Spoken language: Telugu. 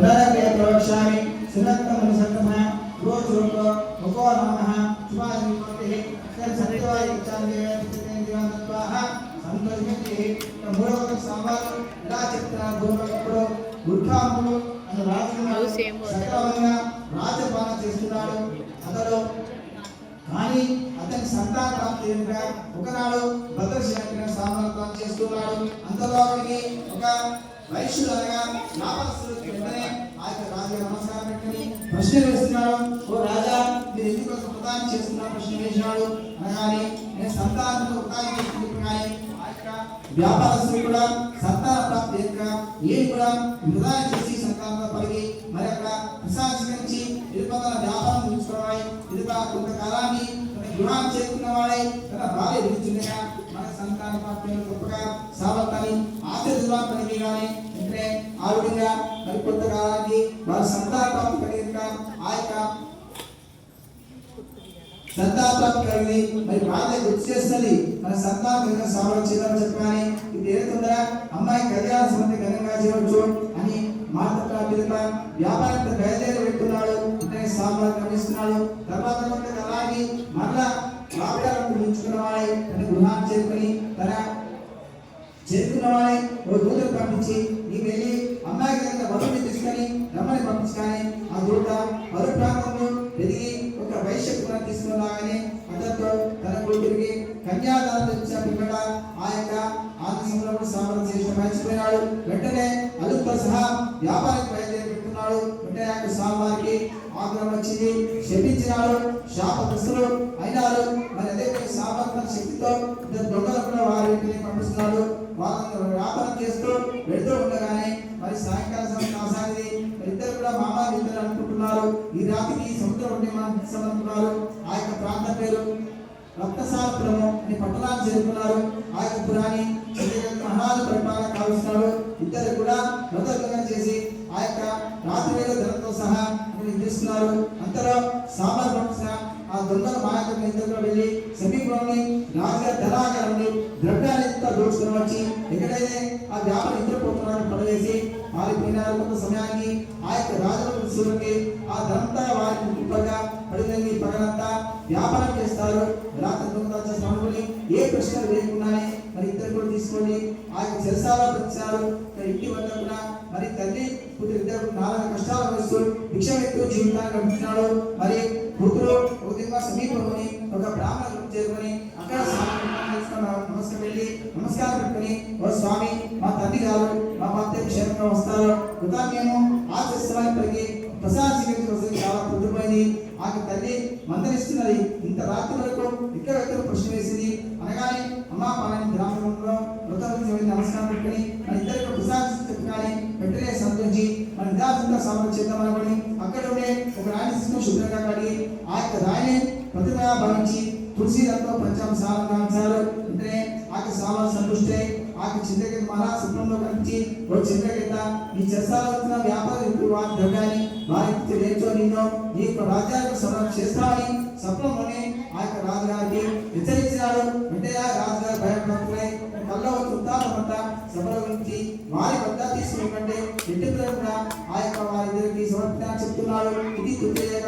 పునరపే ప్రవక్ష్యామి సునత్తమ సంగమ రోచురుక ముఖో నమః కోటి సత్యవాయ సంతోషమితి మూడవ సాంబారు ఇలా చెప్తున్నారు గురువు గుర్ఖాములు అనే రాజు సక్రమంగా రాజపాలన చేస్తున్నాడు. అతడు కానీ అతని సంతాన ప్రాప్తి ఒకనాడు భద్రశేఖర సామర్థ్యం చేస్తున్నాడు. అంతలోకి ఒక వైశ్యుడు అనగా వ్యాపారస్తుడు వెంటనే ఆ యొక్క రాజు నమస్కారం పెట్టుకుని ప్రశ్న వేస్తున్నాడు. ఓ రాజా మీరు ఎందుకు ఒక చేస్తున్నారు? ప్రశ్న వేసినాడు అనగానే నేను సంతానం ప్రదానం చేస్తున్నాను కానీ ఆ యొక్క వ్యాపారస్తులు కూడా సంతాన ప్రాప్తి యొక్క కూడా ప్రదానం చేసి సంతానంలో పలిగి మరి అక్కడ ప్రశాసించి వ్యాపారం చూసుకోవాలి. ఇరుప కొంతకాలాన్ని తన గృహాన్ని చేరుకున్న వాడే తన భార్య ఎదుగుతుండగా మన సంతాన ప్రాప్తిని గొప్పగా సావత్తాన్ని ఆశీర్వాద పని కానీ అంటే ఆ విధంగా మరి కొంతకాలానికి వారి సంతాన ప్రాప్తి కలిగిన ఆ యొక్క సంతానం కలిగి మరి బాధ గుర్తు చేస్తుంది. మన సంతానం కలిగిన సావడం చేద్దాం చెప్పగానే ఇది ఏదైతుందా అమ్మాయి కళ్యాణ సంబంధి ఘనంగా చేయవచ్చు అని మాట పిదప వ్యాపారం బయలుదేరి పెట్టున్నాడు అంటే సామాన్ గమనిస్తున్నాడు. ఓ దూతను పంపించి నీకు వెళ్ళి అమ్మాయి కనుక వరుణ్ణి తీసుకొని రమ్మని పంపించగానే ఆ దూత వరు ప్రాంతంలో ఎదిగి ఒక వైశ్య కులం తీసుకున్నాగానే అతనితో తన కూతురికి కన్యాదానం ఇచ్చిన పిల్లడ ఆ యొక్క ఆనందంలో సామర్థ్యం చేసిన మర్చిపోయినాడు వెంటనే అలుపుతో సహా వ్యాపారానికి బయలుదేరి పెట్టుకున్నాడు. వెంటనే ఆ యొక్క స్వామివారికి ఆగ్రహం వచ్చింది. శపించినాడు. శాపగ్రస్తులు అయినారు. మరి అదే సామర్థ్య శక్తితో సముద్రం ఉంటే మనం ఆ యొక్క ప్రాంతం పేరు రక్తసాపురము అని పట్టణాన్ని చేరుకున్నారు. ఆ యొక్క పురాణి మహారాజు పరిపాలన కావిస్తున్నాడు ఇద్దరు కూడా వ్రతగంగా చేసి ఆ యొక్క రాత్రి వేళ ధనంతో సహా నిర్మిస్తున్నారు అంతలో సామర్ వంశ దొంగల మాయకులు ఇద్దరు వెళ్ళి సమీపంలోని రాజుగారి ధనాగారంలో ద్రవ్యాలంతా దోచుకుని వచ్చి ఎక్కడైతే ఆ వ్యాపారం నిద్రపోతున్నారని పడవేసి ఆరిపోయినారు కొంత సమయానికి ఆ యొక్క రాజుల సూర్యునికి ఆ ధనంతా వారికి కుప్పగా పడినది పగలంతా. వ్యాపారం చేస్తారు. రాత్రి దొంగ చేసిన ఏ ప్రశ్నలు లేకుండానే మరి ఇద్దరు కూడా తీసుకోండి. ఆ యొక్క చెరసాల వచ్చారు ఇంటి వద్ద కూడా మరి తల్లి కూతురు ఇద్దరు నాలుగు కష్టాలు వేస్తూ భిక్ష వ్యక్తులు జీవితాన్ని గడుపుతున్నాడు మరి కూతురు ఒక విధంగా సమీపంలోని ఒక బ్రాహ్మణ చేరుకొని అక్కడ నమస్కారం వెళ్ళి నమస్కారం పెట్టుకుని ఓ స్వామి మా తండ్రి గారు మా భర్త క్షేమంగా వస్తారు. కృతజ్ఞము మేము ఆశిస్తున్నామని పలికి ప్రసాద్ స్వీకరించి చాలా పొద్దుపోయింది ఆ తల్లి మందరిస్తున్నది ఇంత రాత్రి వరకు ఇక్కడ వ్యక్తులు ప్రశ్న వేసింది? అనగానే అమ్మా పాలని గ్రామంలో మృతం నమస్కారం పెట్టుకుని మన ఇద్దరికి ప్రశాంతి చెప్పగానే వెంటనే సంతోషించి మన నిదాసంతో సామర్థ్యం చేద్దాం అనుకుని అక్కడ ఉండే ఒక రాణి శిశువు శుభ్రంగా కడిగి ఆ యొక్క రాయిని ప్రతిమగా భావించి తులసి రంగంలో పంచాంశాలు కాంచాలు వెంటనే ఆ యొక్క సామాన్ సంతుష్టై ఆ చింత కింద మహా శుభ్రంలో కనిపించి ఓ చింత కింద నీ చేస్తాల్సిన వ్యాపార వారి ద్రవ్యాన్ని వారికి లేచో నిన్నో నీ యొక్క రాజ్యానికి సమరం చేస్తామని స్వప్నంలోనే ఆ యొక్క రాజుగారికి హెచ్చరించినాడు. అంటే ఆ రాజుగారు భయపడుతున్నాయి కళ్ళ ఉత్తానమంతా సభల గురించి వారి వద్ద తీసుకుంటే ఎట్టి కూడా ఆ యొక్క వారి వారిద్దరికి సమర్పించాలని చెప్తున్నాడు. ఇది తృతీయ